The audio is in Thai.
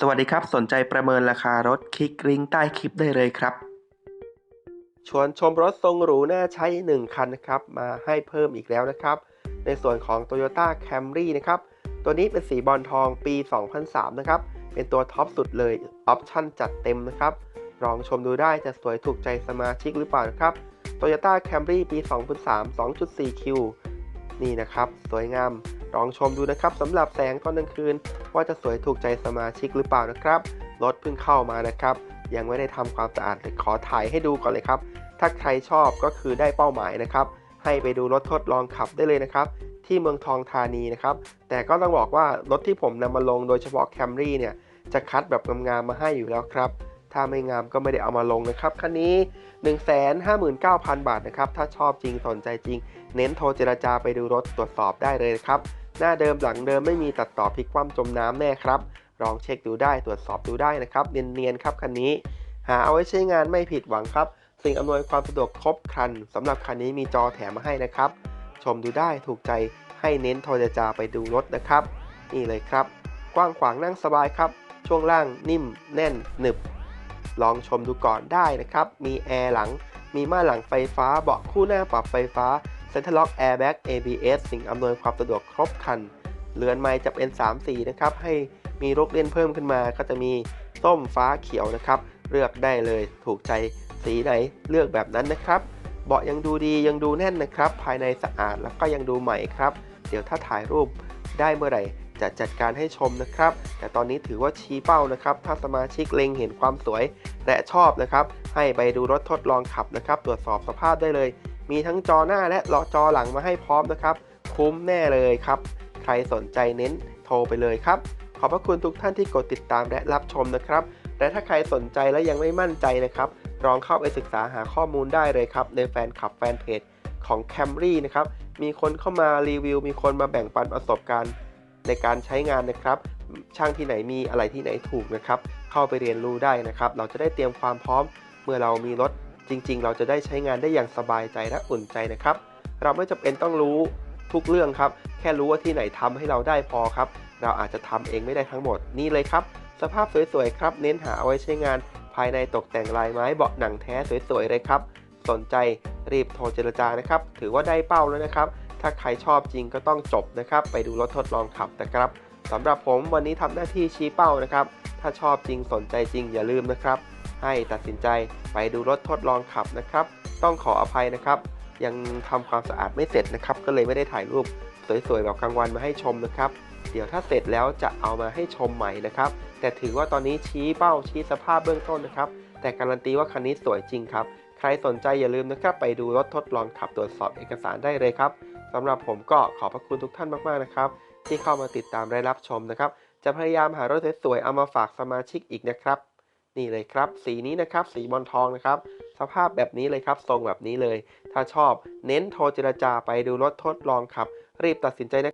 สวัสดีครับ สนใจประเมินราคารถคลิกลิงก์ใต้คลิปได้เลยครับ ชวนชมรถทรงหรูน่าใช้ 1 คันนะครับ มาให้เพิ่มอีกแล้วนะครับ ในส่วนของ Toyota Camry นะครับ ตัวนี้เป็นสีบอลทองปี 2003 นะครับ เป็นตัวท็อปสุดเลย ออปชั่นจัดเต็มนะครับ ลองชมดูได้จะสวยถูกใจสมาชิกหรือเปล่านะครับ Toyota Camry ปี 2003 2.4Q นี่นะครับ สวยงามลองชมดูนะครับสำหรับแสงตอนกลางคืน ว่าจะสวยถูกใจสมาชิกหรือเปล่านะครับรถเพิ่งเข้ามานะครับ ยังไม่ได้ทำความสะอาดเลยขอถ่ายให้ดูก่อนเลยครับ ถ้าใครชอบก็คือได้เป้าหมายนะครับ ให้ไปดูรถทดลองขับได้เลยนะครับ ที่เมืองทองธานีนะครับ แต่ก็ต้องบอกว่ารถที่ผมนำมาลงโดยเฉพาะ Camry เนี่ยจะคัดแบบงามๆมาให้อยู่แล้วครับ ถ้าไม่งามก็ไม่ได้เอามาลงนะครับ คันนี้ 159,000 บาทนะครับ ถ้าชอบจริงสนใจจริง เน้นโทรเจราจาไปดูรถตรวจสอบได้เลยนะครับ หน้าเดิมหลังเดิมไม่มีตัดต่อพลิกคว่ำจมน้ำแน่ครับ ลองเช็คดูได้ตรวจสอบดูได้นะครับ เนียนๆครับคันนี้ หาเอาไว้ใช้งานไม่ผิดหวังครับ สิ่งอำนวยความสะดวกครบครันสำหรับคันนี้มีจอแถมมาให้นะครับ ชมดูได้ถูกใจให้เน้นโทรเจราจาไปดูรถนะครับ นี่เลยครับ กว้างขวางนั่งสบายครับ ช่วงล่างนิ่มแน่นหนึบ ลองชมดูก่อนได้นะครับ มีแอร์หลัง มีม่านหลังไฟฟ้า เบาะคู่หน้าปรับไฟฟ้าเซ็นทรัลล็อกแอร์แบ็ก ABS สิ่งอำนวยความสะดวกครบครัน เรือนไม้จะเป็น 3 สีนะครับ ให้มีลูกเล่นเพิ่มขึ้นมาก็จะมีส้มฟ้าเขียวนะครับ เลือกได้เลยถูกใจสีไหนเลือกแบบนั้นนะครับเบาะยังดูดียังดูแน่นนะครับ ภายในสะอาดแล้วก็ยังดูใหม่ครับ เดี๋ยวถ้าถ่ายรูปได้เมื่อไหร่ จะจัดการให้ชมนะครับ แต่ตอนนี้ถือว่าชี้เป้านะครับ ถ้าสมาชิกเล็งเห็นความสวยและชอบนะครับ ให้ไปดูรถทดลองขับนะครับ ตรวจสอบสภาพได้เลย มีทั้งจอหน้าและล้อจอหลังมาให้พร้อมนะครับ คุ้มแน่เลยครับ ใครสนใจเน้นโทรไปเลยครับ ขอบพระคุณทุกท่านที่กดติดตามและรับชมนะครับ และถ้าใครสนใจและยังไม่มั่นใจนะครับลองเข้าไปศึกษาหาข้อมูลได้เลยครับ ในแฟนคลับแฟนเพจของ Camry นะครับ มีคนเข้ามารีวิว มีคนมาแบ่งปันประสบการณ์ ในการใช้งานนะครับ ช่างที่ไหนมีอะไรที่ไหนถูกนะครับ เข้าไปเรียนรู้ได้นะครับ เราจะได้เตรียมความพร้อม เมื่อเรามีรถจริง ๆ เราจะได้ใช้งานได้อย่างสบายใจและอุ่นใจนะครับ เราไม่จำเป็นต้องรู้ทุกเรื่องครับ แค่รู้ว่าที่ไหนทำให้เราได้พอครับ เราอาจจะทำเองไม่ได้ทั้งหมดนี่เลยครับ สภาพสวยๆครับ เน้นหาเอาไว้ใช้งาน ภายในตกแต่งลายไม้เบาะหนังแท้สวยๆเลยครับ สนใจรีบโทรเจรจานะครับ ถือว่าได้เป้าแล้วนะครับ ถ้าใครชอบจริงก็ต้องจบนะครับ ไปดูรถทดลองขับนะครับสำหรับผมวันนี้ทำหน้าที่ชี้เป้านะครับ ถ้าชอบจริงสนใจจริงอย่าลืมนะครับ ให้ตัดสินใจไปดูรถทดลองขับนะครับ ต้องขออภัยนะครับ ยังทำความสะอาดไม่เสร็จนะครับ ก็เลยไม่ได้ถ่ายรูปสวยๆแบบกลางวันมาให้ชมนะครับ เดี๋ยวถ้าเสร็จแล้วจะเอามาให้ชมใหม่นะครับ แต่ถือว่าตอนนี้ชี้เป้าชี้สภาพเบื้องต้นนะครับ แต่การันตีว่าคันนี้สวยจริงครับ ใครสนใจอย่าลืมนะครับ ไปดูรถทดลองขับตรวจสอบเอกสารได้เลยครับสำหรับผมก็ขอบพระคุณทุกท่านมากๆนะครับ ที่เข้ามาติดตามและรับชมนะครับ จะพยายามหารถสวยๆเอามาฝากสมาชิกอีกนะครับ นี่เลยครับ สีนี้นะครับ สีบอลทองนะครับ สภาพแบบนี้เลยครับ ทรงแบบนี้เลย ถ้าชอบเน้นโทรเจรจาไปดูรถทดลองขับ รีบตัดสินใจนะ